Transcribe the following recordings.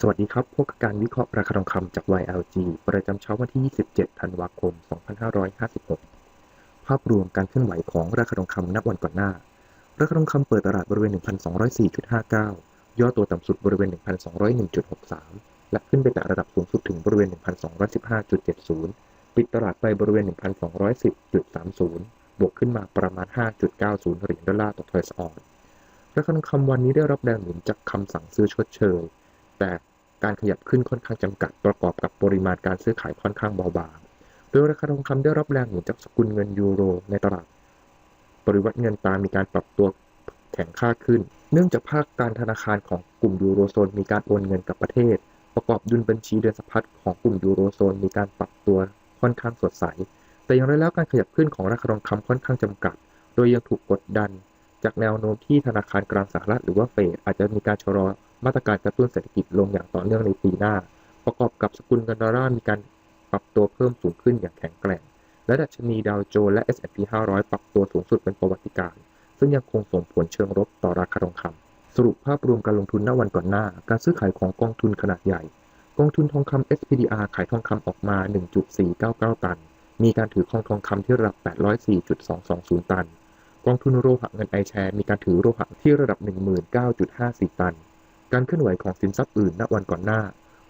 สวัสดีครับ พบกับการวิเคราะห์ราคาทองคำจาก YLG ประจำเช้าวันที่ 27 ธันวาคม 2556 ภาพรวมการเคลื่อนไหวของราคาทองคำนับวันก่อนหน้า ราคาทองคำเปิดตลาดบริเวณ 1,204.59 ย่อตัวต่ำสุดบริเวณ 1,201.63 และขึ้นไปแตะระดับสูงสุดถึงบริเวณ 1,215.70 ปิดตลาดไปบริเวณ 1,210.30 บวกขึ้นมาประมาณ 5.90 เหรียญดอลลาร์ต่อทรัสออน ราคาทองคำวันนี้ได้รับแรงหนุนจากคำสั่งซื้อชดเชยแต่ การขยับขึ้นค่อนข้างจำกัดประกอบกับปริมาณการซื้อขายค่อนข้างเบาบาง โดยราคาทองคำได้รับแรงหนุนจากสกุลเงินยูโร ในตลาดปริวัติเงินตามีการปรับตัวแข็งค่าขึ้น เนื่องจากภาคการธนาคารของกลุ่มยูโรโซนมีการโอนเงินกับประเทศ ประกอบดุลบัญชีเดือนสะพัดของกลุ่มยูโรโซนมีการปรับตัวค่อนข้างสดใส แต่อย่างไรแล้วการขยับขึ้นของราคาทองคำค่อนข้างจำกัด โดยยังถูกกดดัน จากแนวโน้มที่ธนาคารกลางสหรัฐหรือว่าเฟดอาจจะมีการชะลอ มาตรการกระตุ้นเศรษฐกิจลงอย่างต่อเนื่องในปีหน้า ประกอบกับสกุลเงินดอลลาร์มีการปรับตัวเพิ่มสูงขึ้นอย่างแข็งแกร่ง และดัชนีดาวโจนส์และ S&P 500 ปรับตัวสูงสุดเป็นประวัติการณ์ซึ่งยังคงส่งผลเชิงลบต่อราคาทองคำสรุปภาพรวมการลงทุนณวันก่อนหน้า การซื้อขายของกองทุนขนาดใหญ่ กองทุนทองคำ SPDR ขายทองคำออกมา 1.499 ตัน มีการถือครองทองคำที่ระดับ 804.220 ตัน กองทุนโลหะเงินไอแชร์มีการถือโลหะที่ระดับ 19.54 ตัน การเคลื่อนไหวของสินทรัพย์อื่นณวันก่อนหน้า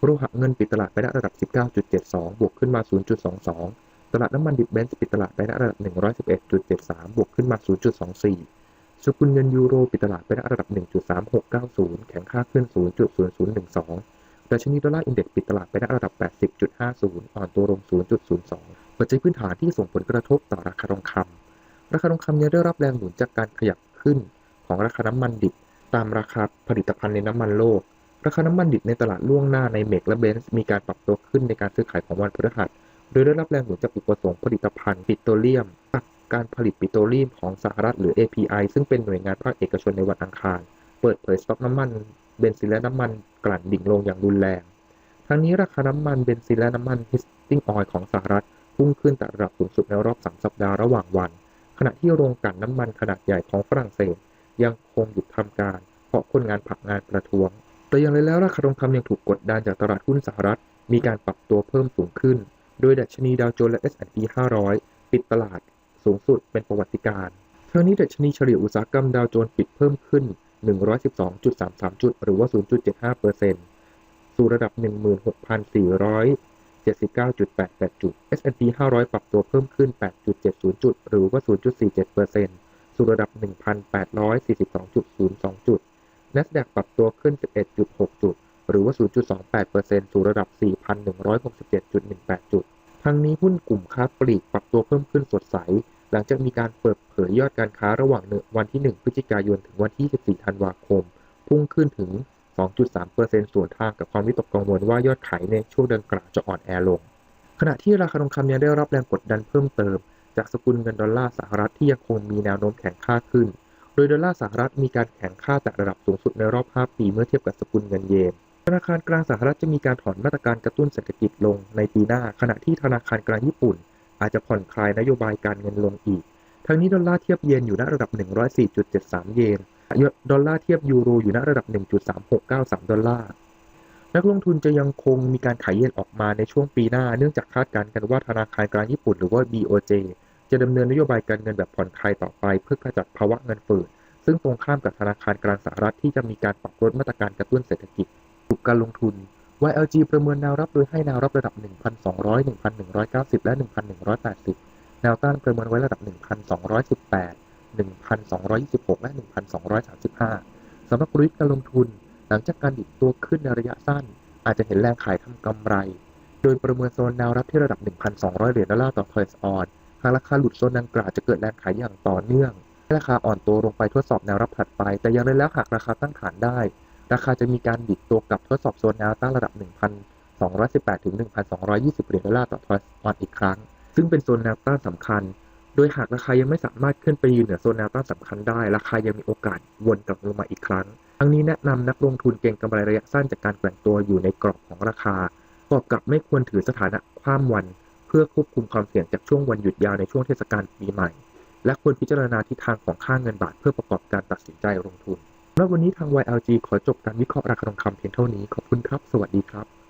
โลหะเงินปิดตลาดไปณระดับ 19.72 บวกขึ้นมา 0.22 ตลาดน้ำมันดิบเบนซ์ปิดตลาดไปณระดับ 111.73 บวกขึ้นมา 0.24 สกุลเงินยูโรปิดตลาดไปณระดับ 1.3690 แข็งค่าขึ้น 0.0012 ดัชนีดอลลาร์อินเด็กซ์ปิดตลาดไปณระดับ 80.50 อ่อนตัวลง 0.02 ปัจจัยพื้นฐานที่ส่งผลกระทบต่อราคาทองคำราคาทองคำยังได้รับแรงหนุนจากการขยับขึ้นของราคาน้ำมันดิบ ตามราคาผลิตภัณฑ์ในน้ำมันโลก ราคาน้ำมันดิบในตลาดล่วงหน้าในเมกและเบนซ์มีการปรับตัวขึ้นในการซื้อขายของวันพฤหัส โดยได้รับแรงหนุนจากอุปสงค์ผลิตภัณฑ์ปิโตรเลียมกับการผลิตปิโตรเลียมของสหรัฐหรือ API ซึ่งเป็นหน่วยงานภาคเอกชนในวันอังคาร เปิดเผยสต็อกน้ำมันเบนซินและน้ำมันกลั่นดิ่งลงอย่างรุนแรง ทั้งนี้ราคาน้ำมันเบนซินและน้ำมันฮิสติ้งออยล์ของสหรัฐพุ่งขึ้นแต่ระดับสูงสุดในรอบ 3 สัปดาห์ระหว่างวัน ขณะที่โรงกลั่นน้ำมันขนาดใหญ่ของฝรั่งเศส ยังคงหยุดทำการ เพราะคนงานพักงานประท้วง แต่อย่างไรแล้วราคาทองคำยังถูกกดดันจากตลาดหุ้นสหรัฐ มีการปรับตัวเพิ่มสูงขึ้น โดยดัชนีดาวโจนส์และ S&P 500 ปิดตลาดสูงสุดเป็นประวัติการณ์ทั้งนี้ดัชนีเฉลี่ยอุตสาหกรรมดาวโจนส์ปิดเพิ่มขึ้น 112.33 จุด หรือว่า 0.75%สู่ระดับ 16,479.88 จุด S&P 500 ปรับตัวเพิ่มขึ้น 8.70 จุด หรือว่า 0.47% สู่ระดับ 1,842.02 จุด NASDAQ ปรับตัวขึ้น 11.6 จุด หรือว่า 0.28%สู่ระดับ 4,167.18 จุด ทั้งนี้หุ้นกลุ่มค้าปลีกปรับตัวเพิ่มขึ้นสดใส หลังจากมีการเปิดเผยยอดการค้าระหว่างวันที่ 1 พฤศจิกายน ถึงวันที่ 14 ธันวาคม พุ่งขึ้นถึง 2.3%ส่วนทางกับความวิตกกังวลว่ายอดขายในช่วงดังกล่าวจะอ่อนแอลง ขณะที่ราคาทองคำยังได้รับแรงกดดันเพิ่มเติม จากสกุลเงินดอลลาร์สหรัฐที่ยังคงมีแนวโน้มแข็งค่าขึ้น โดยดอลลาร์สหรัฐมีการแข็งค่าแต่ระดับสูงสุดในรอบ 5 ปีเมื่อเทียบกับสกุลเงินเยน ธนาคารกลางสหรัฐจะมีการถอนมาตรการกระตุ้นเศรษฐกิจลงในปีหน้า ขณะที่ธนาคารกลางญี่ปุ่น อาจจะผ่อนคลายนโยบายการเงินลงอีก ทั้งนี้ดอลลาร์เทียบเยนอยู่ณระดับ 104.73 เยน ดอลลาร์เทียบยูโรอยู่ณระดับ 1.3693 ดอลลาร์นักลงทุนจะยังคงมีการขายเยนออกมาในช่วงปีหน้า เนื่องจากคาดการณ์กันว่าธนาคารกลางญี่ปุ่นหรือว่า BOJ จะดำเนินนโยบายการเงินแบบผ่อนคลายต่อไป เพื่อกระจัดภาวะเงินเฟ้อซึ่งตรงข้ามกับธนาคารกลางสหรัฐที่จะมีการปรับลดมาตรการกระตุ้นเศรษฐกิจถูกการลงทุน YLG ประเมินแนวรับโดยให้แนวรับระดับ 1,200 1,190 และ 1,180 แนวต้านประเมินไว้ระดับ 1,218 1,226 และ 1,235 สำหรับกลยุทธ์การลงทุน หลังจากการดิดตัวขึ้นในระยะสั้น อาจจะเห็นแรงขายทำกำไร โดยประเมินโซนแนวรับที่ระดับ 1,200 เหรียญดอลลาร์ต่อทอยส์ออนากราคาหลุดโซนดังกล่าวจะเกิดแรงขายอย่างต่อเนื่องให้ราคาอ่อนตัวลงไปทดสอบแนวรับถัดไป แต่อย่างไรแล้วหากราคาตั้งฐานได้ ราคาจะมีการดิดตัวกลับทดสอบโซนแนวต้านระดับ 1,218ถึง1,220เหรียญดอลลาร์ต่อทอยส์ออนอีกครั้ง ซึ่งเป็นโซนแนวต้านสำคัญ โดยหากราคายังไม่สามารถขึ้นไปยืนเหนือโซนแนวต้านสำคัญได้ ราคายังมีโอกาสวนกลับลงมาอีกครั้ง ทั้งนี้แนะนำนักลงทุนเก็งกำไรระยะสั้นจากการแกว่งตัวอยู่ในกรอบของราคาประกอบกับไม่ควรถือสถานะคว่ำวัน พื่อควบคุมความเสี่ยงจากช่วงวันหยุดยาวในช่วงเทศกาลปีใหม่ และควรพิจารณาทิศทางของค่าเงินบาทเพื่อประกอบการตัดสินใจลงทุนและวันนี้ทาง YLG ขอจบการวิเคราะห์ราคาทองคำเพียงเท่านี้ ขอบคุณครับ สวัสดีครับ